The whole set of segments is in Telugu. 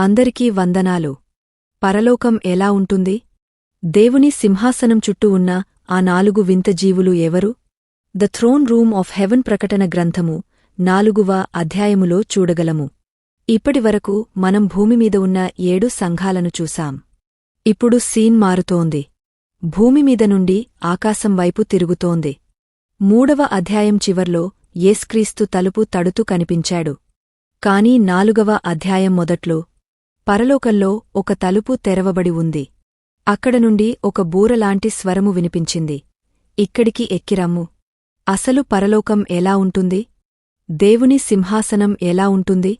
అందరికీ వందనాలు. పరలోకం ఎలా ఉంటుంది? దేవుని సింహాసనం చుట్టూ ఉన్న ఆ నాలుగు వింత జీవులు ఎవరు? The throne room of heaven ప్రకటన గ్రంథము నాలుగువ అధ్యాయములో చూడగలము. ఇప్పటివరకు మనం భూమిమీద ఉన్న ఏడు సంఘాలను చూశాం. ఇప్పుడు సీన్ మారుతోంది. భూమిమీద నుండి ఆకాశం వైపు తిరుగుతోంది. మూడవ అధ్యాయం చివర్లో యేస్క్రీస్తు తలుపు తడుతూ కనిపించాడు. కాని నాలుగవ అధ్యాయం మొదట్లో పరలోకంలో ఒక తలుపు తెరవబడి ఉంది. అక్కడ నుండి ఒక బూరలాంటి స్వరము వినిపించింది. ఇక్కడికి ఎక్కిరమ్ము అసలు పరలోకం ఎలా ఉంటుంది? దేవుని సింహాసనం ఎలా ఉంటుంది?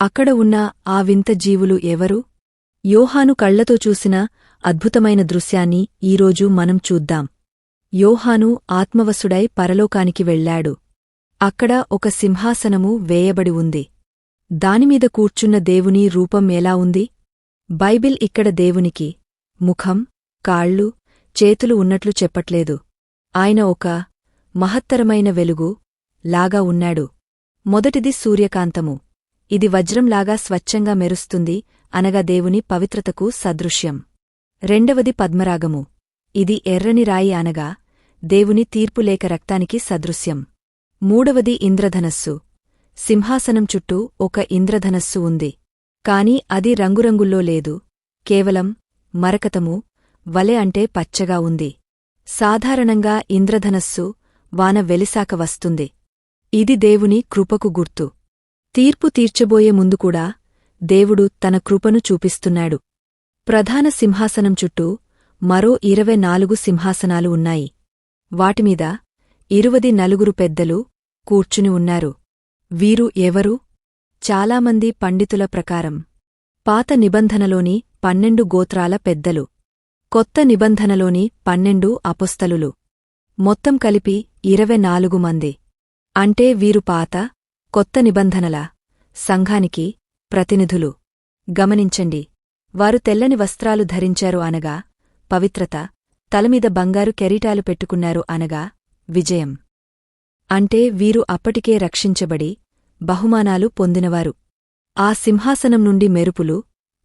అక్కడ ఉన్న ఆ వింత జీవులు ఎవరు? యోహాను కళ్ళతో చూసిన అద్భుతమైన దృశ్యాన్ని ఈరోజు మనం చూద్దాం. యోహాను ఆత్మవసుడై పరలోకానికి వెళ్ళాడు అక్కడ ఒక సింహాసనము వేయబడి ఉంది. దానిమీద కూర్చున్న దేవుని రూపం ఎలా ఉంది? బైబిల్ ఇక్కడ దేవునికి ముఖం కాళ్ళు చేతులు ఉన్నట్లు చెప్పట్లేదు. ఆయన ఒక మహత్తరమైన వెలుగు లాగా ఉన్నాడు. మొదటిది సూర్యకాంతము. ఇది వజ్రంలాగా స్వచ్ఛంగా మెరుస్తుంది అనగా దేవుని పవిత్రతకు సదృశ్యం. రెండవది పద్మరాగము. ఇది ఎర్రని రాయి అనగా దేవుని తీర్పులేక రక్తానికి సదృశ్యం. మూడవది ఇంద్రధనస్సు. సింహాసనం చుట్టూ ఒక ఇంద్రధనస్సు ఉంది. కాని అది రంగురంగుల్లో లేదు. కేవలం మరకతము వలె అంటే పచ్చగా ఉంది. సాధారణంగా ఇంద్రధనస్సు వాన వెలిసాక వస్తుంది. ఇది దేవుని కృపకు గుర్తు. తీర్పు తీర్చబోయే ముందుకూడా దేవుడు తన కృపను చూపిస్తున్నాడు. ప్రధాన సింహాసనం చుట్టూ మరో ఇరవై నాలుగు సింహాసనాలు ఉన్నాయి. వాటిమీద ఇరువది నలుగురు పెద్దలు కూర్చుని ఉన్నారు. వీరు ఎవరు? చాలామంది పండితుల ప్రకారం. పాత నిబంధనలోని పన్నెండు గోత్రాల పెద్దలు. కొత్త నిబంధనలోని పన్నెండు అపుస్తలులు. మొత్తం కలిపి ఇరవై నాలుగు మంది. అంటే వీరు పాత కొత్త నిబంధనల సంఘానికి ప్రతినిధులు. గమనించండి. వారు తెల్లని వస్త్రాలు ధరించారు అనగా పవిత్రత తలమీద బంగారు కెరీటాలు పెట్టుకున్నారు అనగా విజయం. అంటే వీరు అప్పటికే రక్షించబడి బహుమానాలు పొందినవారు. ఆ సింహాసనం నుండి మెరుపులు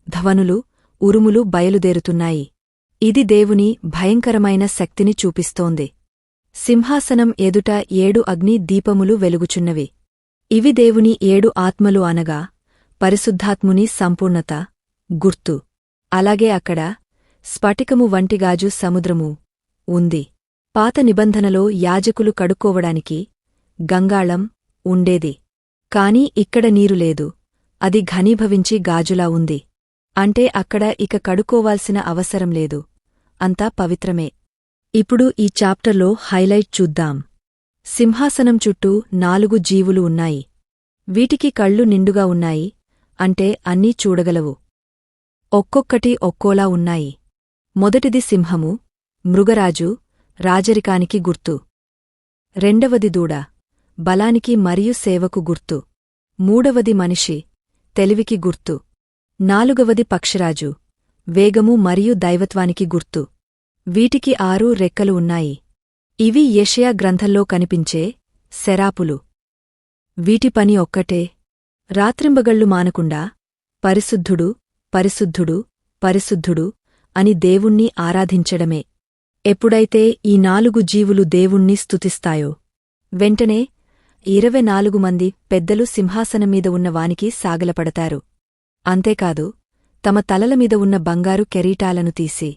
ధ్వనులు ఉరుములు బయలుదేరుతున్నాయి. ఇది దేవుని భయంకరమైన శక్తిని చూపిస్తోంది. సింహాసనం ఎదుట ఏడు అగ్ని దీపములు వెలుగుచున్నవి. ఇవి దేవుని ఏడు ఆత్మలు అనగా పరిశుద్ధాత్ముని సంపూర్ణత గుర్తు. అలాగే అక్కడ స్ఫటికము వంటిగాజు సముద్రము ఉంది. పాత నిబంధనలో యాజకులు కడుక్కోవడానికి గంగాళం ఉండేది. కాని ఇక్కడ నీరు లేదు. అది ఘనీభవించి గాజులా ఉంది. అంటే అక్కడ ఇక కడుక్కోవాల్సిన అవసరం లేదు. అంతా పవిత్రమే. ఇప్పుడు ఈ చాప్టర్లో హైలైట్ చూద్దాం. సింహాసనం చుట్టూ నాలుగు జీవులు ఉన్నాయి. వీటికి కళ్ళు నిండుగా ఉన్నాయి. అంటే అన్నీ చూడగలవు. ఒక్కొక్కటి ఒక్కోలా ఉన్నాయి. మొదటిది సింహము మృగరాజు రాజరికానికి గుర్తు. రెండవది దూడ. బలానికి మరియు సేవకు గుర్తు. మూడవది మనిషి తెలివికి గుర్తు. నాలుగవది పక్షిరాజు వేగము మరియు దైవత్వానికి గుర్తు. వీటికి ఆరు రెక్కలు ఉన్నాయి. ఇవి యెషయా గ్రంథంలో కనిపించే శరాపులు వీటి పని ఒక్కటే. రాత్రింబగళ్ళు మానకుండా పరిశుద్ధుడు పరిశుద్ధుడు పరిశుద్ధుడు అని దేవుణ్ణి ఆరాధించడమే. ఎప్పుడైతే ఈ నాలుగు జీవులు దేవుణ్ణి స్తుతిస్తాయో వెంటనే ఇరవై నాలుగు మంది పెద్దలు సింహాసనమీద ఉన్న వానికి సాగలపడతారు. అంతేకాదు తమ తలలమీద ఉన్న బంగారు కెరీటాలను తీసి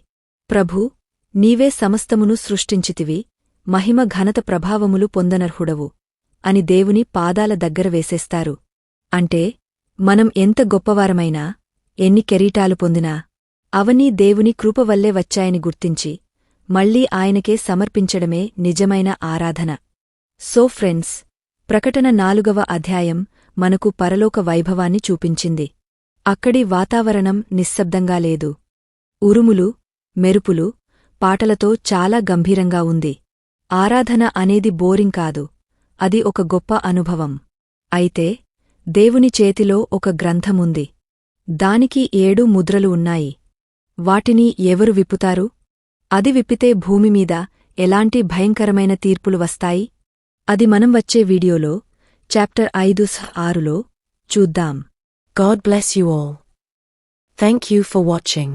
ప్రభూ నీవే సమస్తమును సృష్టించితివి మహిమ ఘనత ప్రభావములు పొందనర్హుడవు అని దేవుని పాదాల దగ్గర వేసేస్తారు. అంటే మనం ఎంత గొప్పవారమైనా ఎన్ని కెరీటాలు పొందినా అవన్నీ దేవుని కృపవల్లే వచ్చాయని గుర్తించి మళ్ళీ ఆయనకే సమర్పించడమే నిజమైన ఆరాధన. సో ఫ్రెండ్స్ ప్రకటన నాలుగవ అధ్యాయం మనకు పరలోక వైభవాన్ని చూపించింది. అక్కడి వాతావరణం నిశ్శబ్దంగా లేదు. ఉరుములు మెరుపులు పాటలతో చాలా గంభీరంగా ఉంది. ఆరాధన అనేది బోరింగ్ కాదు. అది ఒక గొప్ప అనుభవం. అయితే దేవుని చేతిలో ఒక గ్రంథముంది. దానికి ఏడు ముద్రలు ఉన్నాయి. వాటిని ఎవరు విప్పుతారు? అది విప్పితే భూమిమీద ఎలాంటి భయంకరమైన తీర్పులు వస్తాయి? అది మనం వచ్చే వీడియోలో చాప్టర్ ఐదు ఆరులో చూద్దాం. God bless you all thank you for watching